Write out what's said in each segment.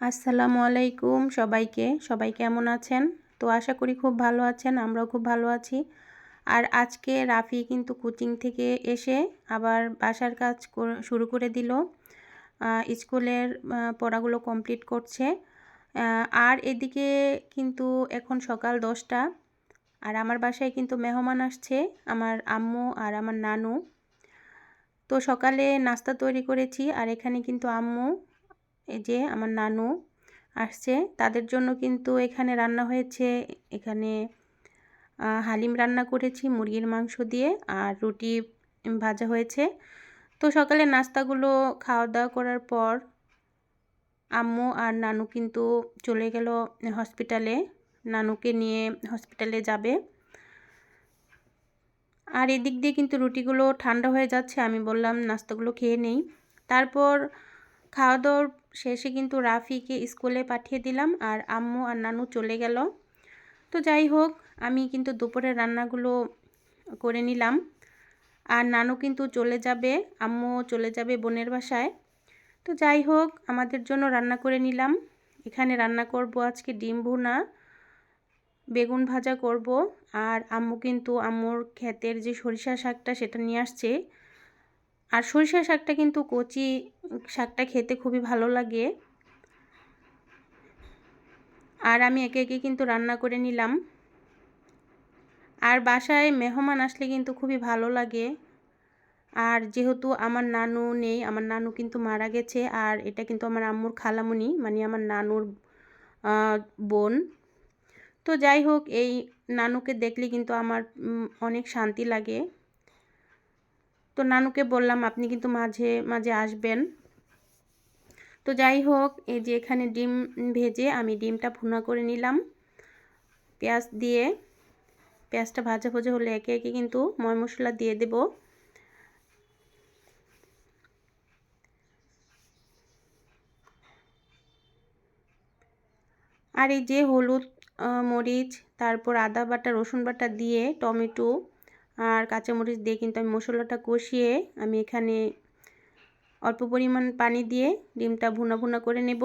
আসসালামু আলাইকুম সবাইকে। সবাই কেমন আছেন? তো আশা করি খুব ভালো আছেন, আমরাও খুব ভালো আছি। আর আজকে রাফি কিন্তু কোচিং থেকে এসে আবার বাসার কাজ শুরু করে দিল। স্কুলের পড়াগুলো কমপ্লিট করছে। আর এদিকে কিন্তু এখন সকাল দশটা। আর আমার বাসায় কিন্তু মেহমান আসছে, আমার আম্মু আর আমার নানু। তো সকালে নাস্তা তৈরি করেছি, আর এখানে কিন্তু আম্মু এই যে আমার নানু আসছে। তাদের জন্য কিন্তু এখানে রান্না হয়েছে, এখানে হালিম রান্না করেছি মুরগির মাংস দিয়ে আর রুটি ভাজা হয়েছে। তো সকালে নাস্তাগুলো খাওয়া দাওয়া করার পর আম্মু আর নানু কিন্তু চলে গেল হসপিটালে। নানুকে নিয়ে হসপিটালে যাবে। আর এদিক দিয়ে কিন্তু রুটিগুলো ঠান্ডা হয়ে যাচ্ছে, আমি বললাম নাস্তাগুলো খেয়ে নেই। তারপর খাওয়া দাওয়ার শেষে কিন্তু রাফিকে স্কুলে পাঠিয়ে দিলাম আর আম্মু আর নানু চলে গেল। তো যাই হোক, আমি কিন্তু দুপুরের রান্নাগুলো করে নিলাম। আর নানু কিন্তু চলে যাবে, আম্মু চলে যাবে বোনের বাসায়। তো যাই হোক, আমাদের জন্য রান্না করে নিলাম। এখানে রান্না করব আজকে ডিম ভুনা, বেগুন ভাজা করব। আর আম্মু কিন্তু আম্মুর ক্ষেতের যে সরিষা শাকটা সেটা নিয়ে আসছে। আর সরিষা শাকটা কিন্তু কচি শাকটা খেতে খুবই ভালো লাগে। আর আমি একে একে কিন্তু রান্না করে নিলাম। আর বাসায় মেহমান আসলে কিন্তু খুবই ভালো লাগে। আর যেহেতু আমার নানু নেই, আমার নানু কিন্তু মারা গেছে, আর এটা কিন্তু আমার আম্মুর খালামুনি মানে আমার নানুর বোন। তো যাই হোক, এই নানুকে দেখলে কিন্তু আমার অনেক শান্তি লাগে। তো নানুকে বললাম, আপনি কিন্তু মাঝে মাঝে আসবেন। তো যাই হোক, এই যে এখানে ডিম ভেজে আমি ডিমটা ভুনা করে নিলাম পেঁয়াজ দিয়ে। পেঁয়াজটা ভাজা ভোজা হলে একে একে কিন্তু ময় মশলা দিয়ে দেব। আর এই যে হলুদ মরিচ, তারপর আদা বাটা, রসুন বাটা দিয়ে টমেটো আর কাঁচামরিচ দিয়ে কিন্তু আমি মশলাটা কষিয়ে আমি এখানে অল্প পরিমাণ পানি দিয়ে ডিমটা ভুনা ভুনা করে নেব।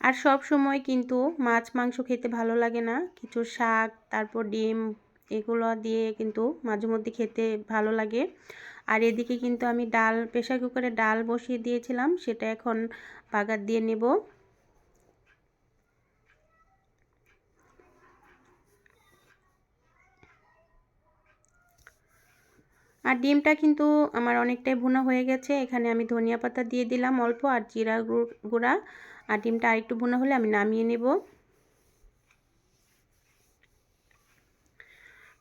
আর সব সময় কিন্তু মাছ, মাংস খেতে ভালো লাগে না। কিছু শাক, তারপর ডিম, এগুলো দিয়ে কিন্তু মাঝে মধ্যে খেতে ভালো লাগে। আর এদিকে কিন্তু আমি ডাল প্রেশার কুকারে ডাল বসিয়ে দিয়েছিলাম, সেটা এখন বাগার দিয়ে নেব। আর ডিমটা কিন্তু আমার অনেকটাই ভুনা হয়ে গেছে, এখানে আমি ধনিয়া পাতা দিয়ে দিলাম অল্প আর জিরা গুঁড়া। আর ডিমটা আরেকটু ভুনা হলে আমি নামিয়ে নেব।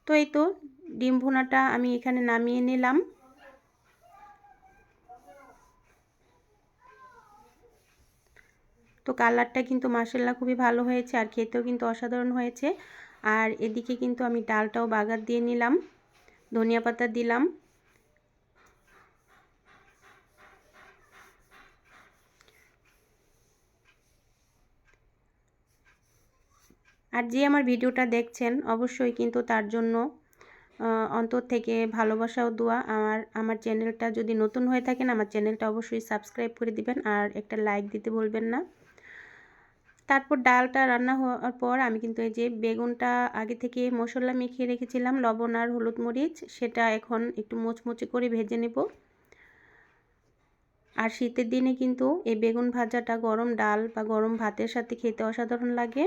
তো এই তো, ডিম ভুনাটা আমি এখানে নামিয়ে নিলাম তো কালারটা কিন্তু মাসাল্লা খুবই ভালো হয়েছে আর খেতেও কিন্তু অসাধারণ হয়েছে। আর এদিকে কিন্তু আমি ডালটাও বাগার দিয়ে নিলাম, ধনিয়া পাতা দিলাম। আর যে আমার ভিডিওটা দেখছেন, অবশ্যই কিন্তু তার জন্য অন্তর থেকে ভালোবাসাও দোয়া। আমার আমার চ্যানেলটা যদি নতুন হয়ে থাকেন, আমার চ্যানেলটা অবশ্যই সাবস্ক্রাইব করে দিবেন আর একটা লাইক দিতে বলবেন না। তারপর ডালটা রান্না হওয়ার পর আমি কিন্তু এই যে বেগুনটা আগে থেকে মশলা মেখিয়ে রেখেছিলাম, লবণ আর হলুদ মরিচ, সেটা এখন একটু মোচমুচে করে ভেজে নেব। আর শীতের দিনে কিন্তু এই বেগুন ভাজাটা গরম ডাল বা গরম ভাতের সাথে খেতে অসাধারণ লাগে।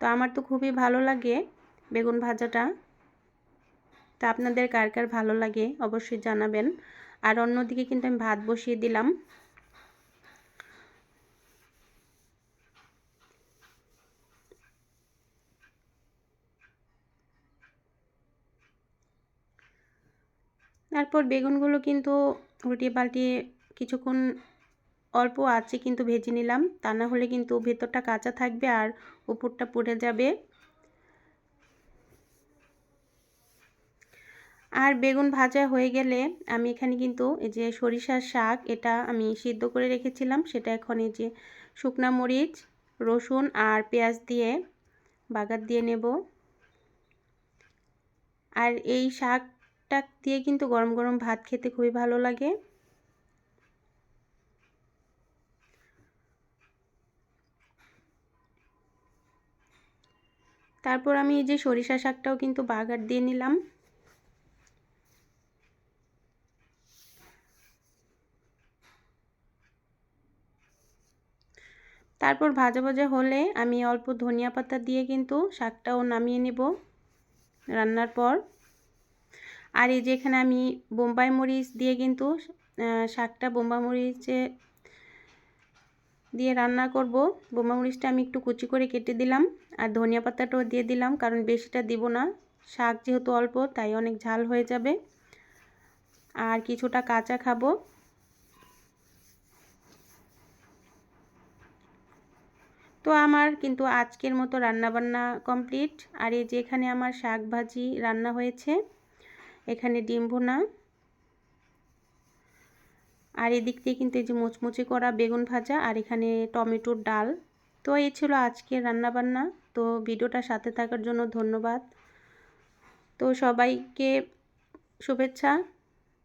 তো আমার তো খুবই ভালো লাগে বেগুন ভাজাটা। তা আপনাদের কার কার ভালো লাগে অবশ্যই জানাবেন। আর অন্যদিকে কিন্তু আমি ভাত বসিয়ে দিলাম। তারপর বেগুনগুলো কিন্তু উল্টিয়ে পাল্টিয়ে কিছুক্ষণ অল্প আছে কিন্তু ভেজে নিলাম। তা না হলে কিন্তু ভেতরটা কাঁচা থাকবে আর উপরটা পুড়ে যাবে। আর বেগুন ভাজা হয়ে গেলে আমি এখানে কিন্তু এই যে সরিষার শাক, এটা আমি সিদ্ধ করে রেখেছিলাম। সেটা এখন এই যে শুকনা মরিচ, রসুন আর পেঁয়াজ দিয়ে বাগার দিয়ে নেব। আর এই শাকটা দিয়ে কিন্তু গরম গরম ভাত খেতে খুবই ভালো লাগে। তারপর আমি এই যে সরিষা শাকটাও কিন্তু বাগার দিয়ে নিলাম। তারপর ভাজা ভাজা হলে আমি অল্প ধনিয়া পাতা দিয়ে কিন্তু শাকটাও নামিয়ে নেব। রান্নার পর। আর এই যেখানে আমি বোম্বাই মরিচ দিয়ে কিন্তু শাকটা বোম্বাই মরিচে দিয়ে রান্না করব। বোম্বাই মরিচটা আমি একটু কুচি করে কেটে দিলাম আর ধনিয়া পাতাটাও দিয়ে দিলাম, কারণ বেশিটা দিব না। শাক যেহেতু অল্প, তাই অনেক ঝাল হয়ে যাবে। আর কিছুটা কাঁচা খাব। তো আমার কিন্তু আজকের মতো রান্নাবান্না কমপ্লিট। আর এই যে এখানে আমার শাক ভাজি রান্না হয়েছে। এখানে ডিম ভুনা। আর এদিক দিয়ে কিন্তু এই যে মুচমুচি করা বেগুন ভাজা আর এখানে টমেটোর ডাল। তো এই ছিল আজকের রান্নাবান্না। তো ভিডিওটা সাথে থাকার জন্য ধন্যবাদ। তো সবাইকে শুভেচ্ছা।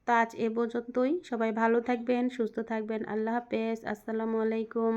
তো আজ এ পর্যন্তই। সবাই ভালো থাকবেন, সুস্থ থাকবেন। আল্লাহ হাফেজ। আসসালামু আলাইকুম।